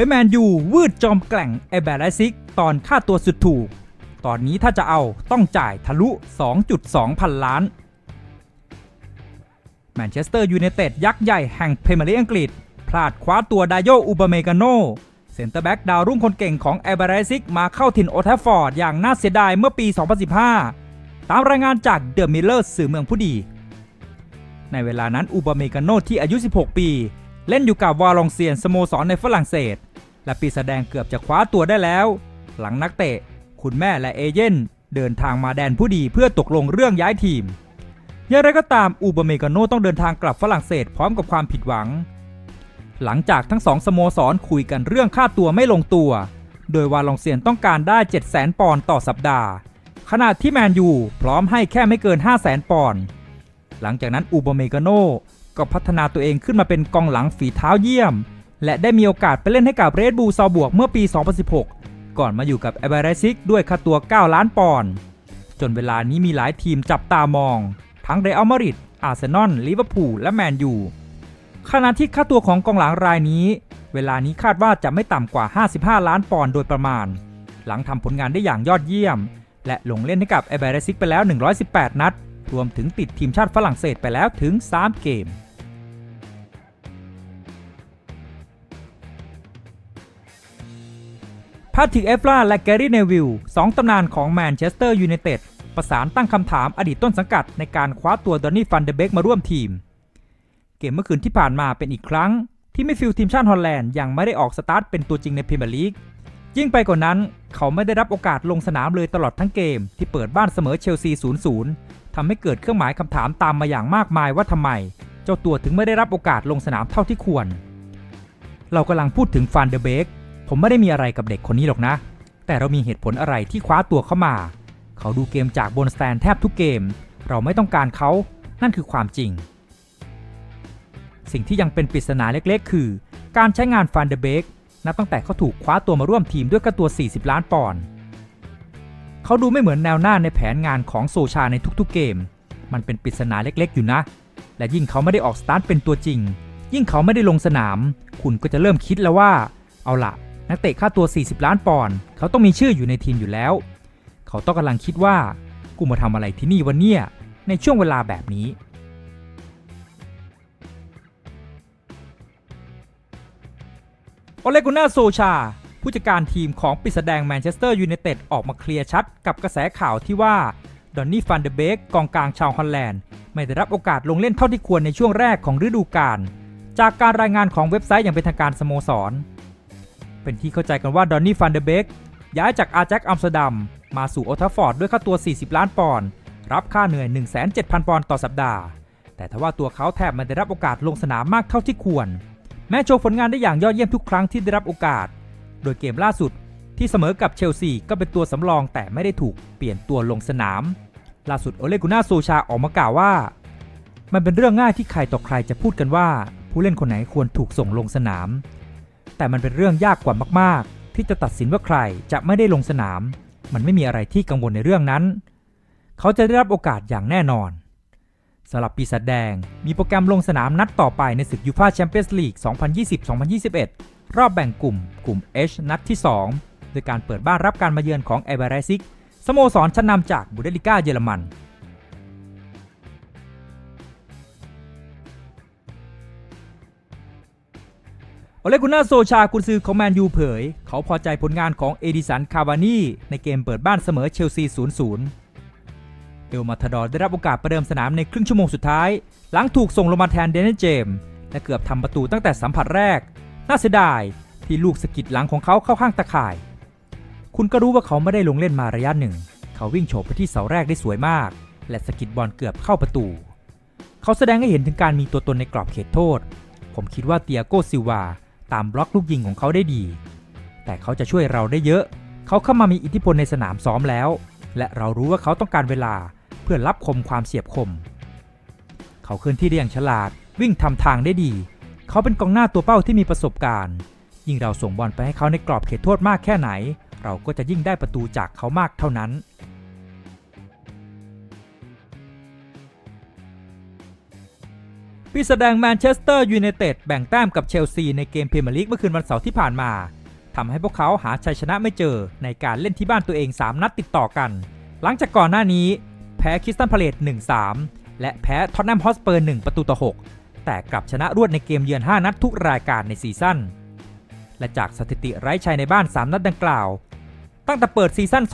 ยแมนยูวืดจอมแกล่งไอแบร์ไลซิก ตอนค่าตัวสุดถูก ตอนนี้ถ้าจะเอาต้องจ่ายทะลุ 2.2 พันล้าน แมนเชสเตอร์ยูไนเต็ดยักษ์ใหญ่แห่งพรีเมียร์ลีกอังกฤษ พลาดคว้าตัวไดโยอุบาเมกาโนเซนเตอร์แบ็กดาวรุ่งคนเก่งของแอเบรซิก มาเข้าถิ่นโอทฟฟอร์ดอย่างน่าเสียดายเมื่อปี 2015 ตามรายงานจากเดอะมิลเลอร์สื่อเมืองผู้ดี ในเวลานั้นอุบาเมกาโนที่อายุ 16 ปี เล่นอยู่กับวาลองเซียนสโมสรในฝรั่งเศส และปีแสดงเกือบจะคว้าตัวได้แล้ว หลังนักเตะ คุณแม่และเอเย่นเดินทางมาแดนผู้ดีเพื่อตกลงเรื่องย้ายทีมอย่างไรก็ตามอูบาเมกาโนต้องเดินทางกลับฝรั่งเศสพร้อมกับความผิดหวัง หลังจากทั้งสองสโมสรคุยกันเรื่องค่าตัวไม่ลงตัว โดยวาลองเซียนต้องการได้ 7 0 0 0 0ปอนด์ต่อสัปดาห์ ขณะที่แมนยูพร้อมให้แค่ไม่เกิน 5 0 0 0 0 0ปอนด์หลังจากนั้นอูบาเมกาโน ก็พัฒนาตัวเองขึ้นมาเป็นกองหลังฝีเท้าเยี่ยม และได้มีโอกาสไปเล่นให้กับเรดบูลซาวบวกเมื่อปี 2016 ก่อนมาอยู่กับเอเบรซิกด้วยค่าตัว 9 ล้านปอนด์จนเวลานี้มีหลายทีมจับตามอง ทั้งเรอัลมาดริดอาร์เซนอลลิเวอร์พูลและแมนยูขณะที่ค่าตัวของกองหลังรายนี้ เวลานี้คาดว่าจะไม่ต่ำกว่า 55 ล้านปอนด์โดยประมาณ หลังทำผลงานได้อย่างยอดเยี่ยม และลงเล่นให้กับเอเบรซิกไปแล้ว 118 นัด รวมถึงติดทีมชาติฝรั่งเศสไปแล้วถึง 3 เกม พาทิกเอฟลาและแกรี่เนวิลสองตำนานของแมนเชสเตอร์ยูไนเต็ดประสานตั้งคำถามอดีตต้นสังกัดในการคว้าตัวดอนนี่ฟันเดเบกมาร่วมทีม เกมเมื่อคืนที่ผ่านมาเป็นอีกครั้ง ที่มิฟิลทีมชาติฮอลแลนด์ยังไม่ได้ออกสตาร์ทเป็นตัวจริงในพรีเมียร์ลีกยิ่งไปกว่านั้น เขาไม่ได้รับโอกาสลงสนามเลยตลอดทั้งเกม ที่เปิดบ้านเสมอเชลซี 0-0 ทำให้เกิดเครื่องหมายคำถามตามมาอย่างมากมายว่าทำไม เจ้าตัวถึงไม่ได้รับโอกาสลงสนามเท่าที่ควร เรากำลังพูดถึงฟันเดเบกผมไม่ได้มีอะไรกับเด็กคนนี้หรอกนะ แต่เรามีเหตุผลอะไรที่คว้าตัวเข้ามา เขาดูเกมจากบนสแตนแทบทุกเกม เราไม่ต้องการเขา นั่นคือความจริง สิ่งที่ยังเป็นปริศนาเล็กๆ คือ การใช้งานฟันเดเบกนับตั้งแต่เขาถูกคว้าตัวมาร่วมทีมด้วยค่าตัว 40 ล้านปอนด์ เขาดูไม่เหมือนแนวหน้าในแผนงานของโซชาในทุกๆเกม มันเป็นปริศนาเล็กๆอยู่นะ และยิ่งเขาไม่ได้ออกสตาร์ทเป็นตัวจริง ยิ่งเขาไม่ได้ลงสนาม คุณก็จะเริ่มคิดแล้วว่า เอาละนักเตะค่าตัว 40 ล้านปอนด์เขาต้องมีชื่ออยู่ในทีมอยู่แล้ว เขาต้องกำลังคิดว่า กูมาทำอะไรที่นี่วันเนี่ยในช่วงเวลาแบบนี้โอเลกุน่าโซชา ผู้จัดการทีมของปิดแสดงแมนเชสเตอร์ยูไนเต็ดออกมาเคลียร์ชัดกับกระแสข่าวที่ว่าดอนนี่ฟันเดเบกกองกลางชาวฮอลแลนด์ ไม่ได้รับโอกาสลงเล่นเท่าที่ควรในช่วงแรกของฤดูกาลจากการรายงานของเว็บไซต์อย่างเป็นทางการสโมสร เป็นที่เข้าใจกันว่าดอนนี่ฟันเดเบกย้ายจากอาแจ็คอัมสเตอร์ดัมมาสู่โอทัฟฟอร์ดด้วยค่าตัว 40 ล้านปอนด์รับค่าเหนื่อย 170,000ปอนด์ต่อสัปดาห์ แต่ทว่าตัวเขาแทบไม่ได้รับโอกาสลงสนามมากเท่าที่ควร แม้โชว์ผลงานได้อย่างยอดเยี่ยมทุกครั้งที่ได้รับโอกาส โดยเกมล่าสุดที่เสมอกับเชลซีก็เป็นตัวสำรองแต่ไม่ได้ถูกเปลี่ยนตัวลงสนาม ล่าสุดโอเลกุน่าโซชาออกมากล่าวว่า มันเป็นเรื่องง่ายที่ใครต่อใครจะพูดกันว่า ผู้เล่นคนไหนควรถูกส่งลงสนาม แต่มันเป็นเรื่องยากกว่ามาก ๆ ที่จะตัดสินว่าใครจะไม่ได้ลงสนาม มันไม่มีอะไรที่กังวลในเรื่องนั้น เขาจะได้รับโอกาสอย่างแน่นอนสำหรับปีศาจแดงมีโปรแกรมลงสนามนัดต่อไปในศึกยูฟาแชมเปี้ยนส์ลีก 2020-2021 รอบแบ่งกลุ่ม กลุ่ม H นัดที่ 2 โดยการเปิดบ้านรับการมาเยือนของเอเบรซิกสโมสรชั้นนำจากบูเดลิก้าเยอรมัน โอเลกุน่าโซชากุนซือของแมนยูเผย เขาพอใจผลงานของเอดิสัน คาวานีในเกมเปิดบ้านเสมอเชลซี 0-0 เอลมาทาดอร์ได้รับโอกาสประเดิมสนามในครึ่งชั่วโมงสุดท้าย หลังถูกส่งลงมาแทนเดนนิสเจมส์และเกือบทำประตูตั้งแต่สัมผัสแรก น่าเสียดายที่ลูกสะกิดหลังของเขาเข้าข้างตะข่าย คุณก็รู้ว่าเขาไม่ได้ลงเล่นมาระยะหนึ่ง เขาวิ่งโฉบไปที่เสาแรกได้สวยมาก และสะกิดบอลเกือบเข้าประตู เขาแสดงให้เห็นถึงการมีตัวตนในกรอบเขตโทษ ผมคิดว่าเตียโกซิลวาตามบล็อกลูกยิงของเขาได้ดี แต่เขาจะช่วยเราได้เยอะ เขาเข้ามามีอิทธิพลในสนามซ้อมแล้ว และเรารู้ว่าเขาต้องการเวลาเพื่อรับคมความเสียบคม เขาเคลื่อนที่ได้อย่างฉลาด วิ่งทำทางได้ดี เขาเป็นกองหน้าตัวเป้าที่มีประสบการณ์ ยิ่งเราส่งบอลไปให้เขาในกรอบเขตโทษมากแค่ไหน เราก็จะยิ่งได้ประตูจากเขามากเท่านั้นทปีแสดงแมนเชสเตอร์ยูไนเต็ดแบ่งแต้มกับเชลซีในเกมพรีเมียร์ลีกเมื่อคืนวันเสาร์ที่ผ่านมาทำให้พวกเขาหาชัยชนะไม่เจอในการเล่นที่บ้านตัวเอง 3 นัดติดต่อกัน หลังจากก่อนหน้านี้ แพ้คริสตันพาเลต1-3และแพ้ท็อตแนมฮอสเปอร์1ประตูต่อ6 แต่กลับชนะรวดในเกมเยือน 5 นัดทุกรายการในซีซั่น และจากสถิติไร้ชัยในบ้าน 3 นัดดังกล่าว ตั้งแต่เปิดซีซั่น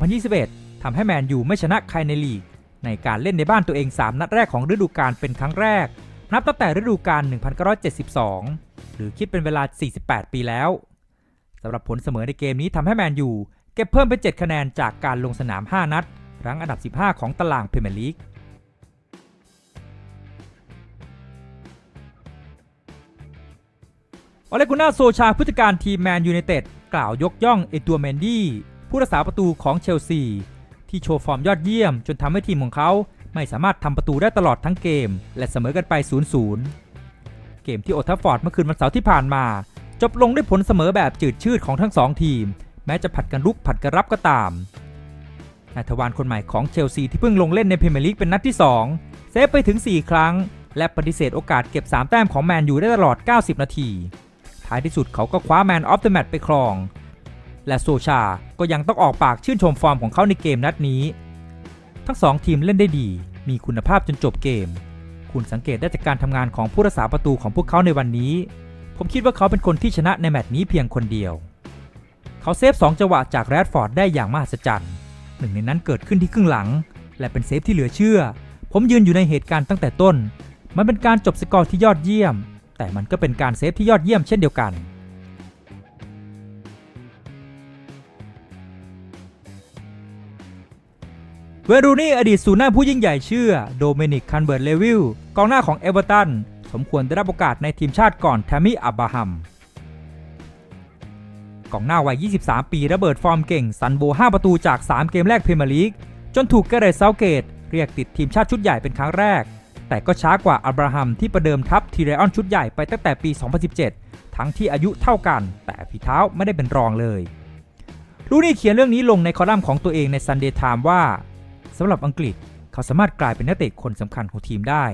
2020-2021 ทำให้แมนยูไม่ชนะใครในลีก ในการเล่นในบ้านตัวเอง 3 นัดแรกของฤดูกาลเป็นครั้งแรก นับตั้งแต่ฤดูกาล 1972 หรือคิดเป็นเวลา 48 ปีแล้วสำหรับผลเสมอในเกมนี้ทำให้แมนยูเก็บเพิ่มเป็น7คะแนนจากการลงสนาม 5 นัดรั้งอันดับ 15 ของตารางพรีเมียร์ลีก อเลกุน่าโซชาผู้จัดการทีมแมนยูไนเต็ดกล่าวยกย่องเอตัวเมนดี้ผู้รักษาประตูของเชลซี ที่โชว์ฟอร์มยอดเยี่ยม จนทำให้ทีมของเขาไม่สามารถทำประตูได้ตลอดทั้งเกม และเสมอกันไป 0-0 เกมที่โอทัฟฟอร์ดเมื่อคืนวันเสาร์ที่ผ่านมา จบลงด้วยผลเสมอแบบจืดชืดของทั้งสองทีม แม้จะผัดกันลุกผัดกันรับก็ตามนายทวารคนใหม่ของเชลซีที่เพิ่งลงเล่นในพรีเมียร์ลีกเป็นนัดที่ 2 เซฟไปถึง 4 ครั้ง และปฏิเสธโอกาสเก็บ 3 แต้มของแมนยูได้ตลอด 90 นาที ท้ายที่สุดเขาก็คว้าแมนออฟเดอะแมตช์ไปครอง และโซชา ก็ยังต้องออกปากชื่นชมฟอร์มของเขาในเกมนัดนี้ ทั้งสองทีมเล่นได้ดี มีคุณภาพจนจบเกม คุณสังเกตได้จากการทำงานของผู้รักษาประตูของพวกเขาในวันนี้ ผมคิดว่าเขาเป็นคนที่ชนะในแมตช์นี้เพียงคนเดียว เขาเซฟ2จังหวะจากแรดฟอร์ดได้อย่างมหัศจรรย์หนึ่งในนั้นเกิดขึ้นที่ครึ่งหลัง และเป็นเซฟที่เหลือเชื่อ ผมยืนอยู่ในเหตุการณ์ตั้งแต่ต้น มันเป็นการจบสกอร์ที่ยอดเยี่ยม แต่มันก็เป็นการเซฟที่ยอดเยี่ยมเช่นเดียวกันเวรูนี่อดีตศูนย์หน้าผู้ยิ่งใหญ่เชื่อโดเมนิกคันเบิร์ตเลวิลกองหน้าของเอเวอร์ตันสมควรได้รับโอกาสในทีมชาติก่อนแทมมี่อับบาฮัมกองหน้าวัย 23 ปีระเบิดฟอร์มเก่งซันโบ 5 ประตูจาก 3 เกมแรกพรีเมียร์ลีก จนถูกเกเรตเซาเกต เรียกติดทีมชาติชุดใหญ่เป็นครั้งแรก แต่ก็ช้ากว่าอับราฮัมที่ประเดิมทัพทีเรออนชุดใหญ่ไปตั้งแต่ปี 2017 ทั้งที่อายุเท่ากัน แต่ฝีเท้าไม่ได้เป็นรองเลยลูนี่เขียนเรื่องนี้ลงในคอลัมน์ของตัวเองใน Sunday Times ว่าสำหรับอังกฤษเขาสามารถกลายเป็นนักเตะคนสำคัญของทีมได้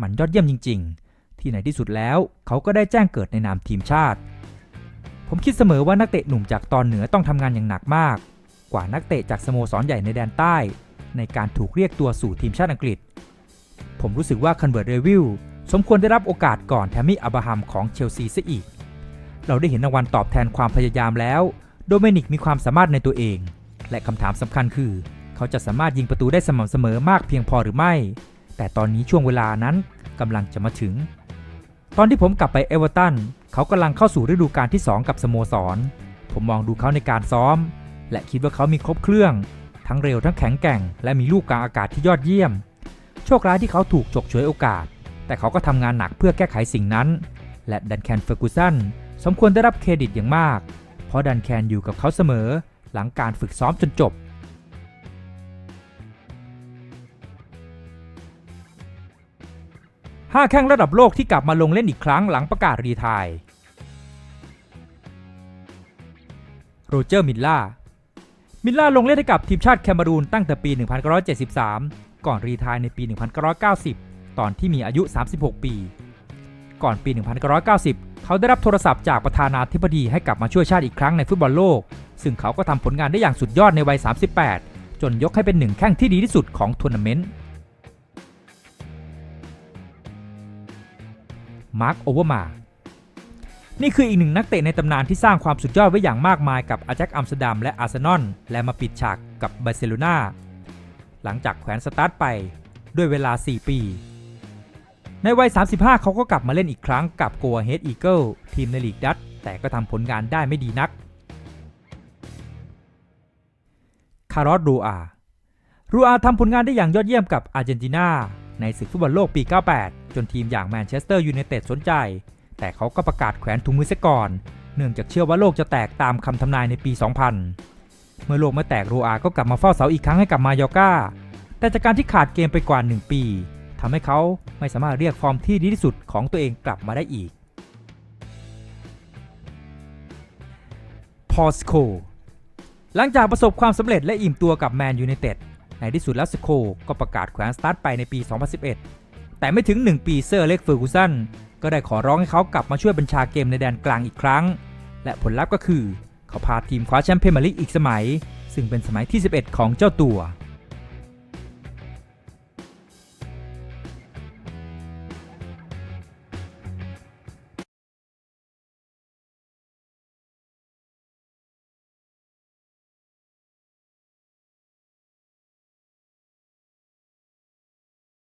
มันยอดเยี่ยมจริง ๆ ที่ในที่สุดแล้ว เขาก็ได้แจ้งเกิดในนามทีมชาติ ผมคิดเสมอว่านักเตะหนุ่มจากตอนเหนือต้องทำงานอย่างหนักมาก กว่านักเตะจากสโมสรใหญ่ในแดนใต้ ในการถูกเรียกตัวสู่ทีมชาติอังกฤษ ผมรู้สึกว่าคันเบิร์ตเรวิลสมควรได้รับโอกาสก่อนแทมมี่อับราฮัมของเชลซีซะอีก เราได้เห็นรางวัลตอบแทนความพยายามแล้ว โดเมนิกมีความสามารถในตัวเอง และคำถามสำคัญคือ เขาจะสามารถยิงประตูได้สม่ำเสมอมากเพียงพอหรือไม่ แต่ตอนนี้ช่วงเวลานั้นกำลังจะมาถึง ตอนที่ผมกลับไปเอเวอร์ตันเขากำลังเข้าสู่ฤดูกาลที่ 2 กับสโมสร ผมมองดูเขาในการซ้อม และคิดว่าเขามีครบเครื่อง ทั้งเร็วทั้งแข็งแกร่ง และมีลูกกลางอากาศที่ยอดเยี่ยม โชคร้ายที่เขาถูกฉกฉวยโอกาส แต่เขาก็ทำงานหนักเพื่อแก้ไขสิ่งนั้น และดันแคนเฟอร์กูสันสมควรได้รับเครดิตอย่างมาก เพราะดันแคนอยู่กับเขาเสมอหลังการฝึกซ้อมจนจบห้าแข้งระดับโลกที่กลับมาลงเล่นอีกครั้งหลังประกาศรีทาย โรเจอร์มิลล่า มิลล่าลงเล่นให้กับทีมชาติแคนารูนตั้งแต่ปี 1973 ก่อนรีทายในปี 1990 ตอนที่มีอายุ 36 ปี ก่อนปี 1990 เขาได้รับโทรศัพท์จากประธานาธิบดีให้กลับมาช่วยชาติอีกครั้งในฟุตบอลโลก ซึ่งเขาก็ทำผลงานได้อย่างสุดยอดในวัย 38 จนยกให้เป็นหนึ่งแข้งที่ดีที่สุดของทัวร์นาเมนต์มาร์คโอเวอร์มา นี่คืออีกหนึ่งนักเตะในตำนานที่สร้างความสุดยอดไว้อย่างมากมายกับอาแจ็คอัมสเตอร์ดัมและอาร์เซนอล และมาปิดฉากกับบาร์เซโลนา หลังจากแขวนสตาร์ทไปด้วยเวลา 4 ปี ในวัย 35 เขาก็กลับมาเล่นอีกครั้งกับโก a เฮดอีเกิลทีมในลีกดัตแต่ก็ทำผลงานได้ไม่ดีนัก คาร์ลรูอา รูอาทำผลงานได้อย่างยอดเยี่ยมกับอาร์เจนตินาในศึกฟุตบอลโลกปี 98 จนทีมอย่างแมนเชสเตอร์ยูไนเต็ดสนใจ แต่เขาก็ประกาศแขวนถุงมือเสียก่อน เนื่องจากเชื่อว่าโลกจะแตกตามคำทำนายในปี 2000 เมื่อโลกไม่แตกโรอาก็กลับมาเฝ้าเสาอีกครั้งให้กับมายอกาแต่จากการที่ขาดเกมไปกว่า 1 ปีทำให้เขาไม่สามารถเรียกฟอร์มที่ดีที่สุดของตัวเองกลับมาได้อีก พอสโค หลังจากประสบความสำเร็จและอิ่มตัวกับแมนยูไนเต็ดในที่สุดแล้วสโคก็ประกาศแขวนสตาร์ทไปในปี 2011 แต่ไม่ถึง 1 ปีเซอร์เล็กเฟอร์กูสันก็ได้ขอร้องให้เขากลับมาช่วยบัญชาเกมในแดนกลางอีกครั้ง และผลลัพธ์ก็คือ เขาพาทีมคว้าแชมป์พรีเมียร์ลีกอีกสมัย ซึ่งเป็นสมัยที่ 11 ของเจ้าตัว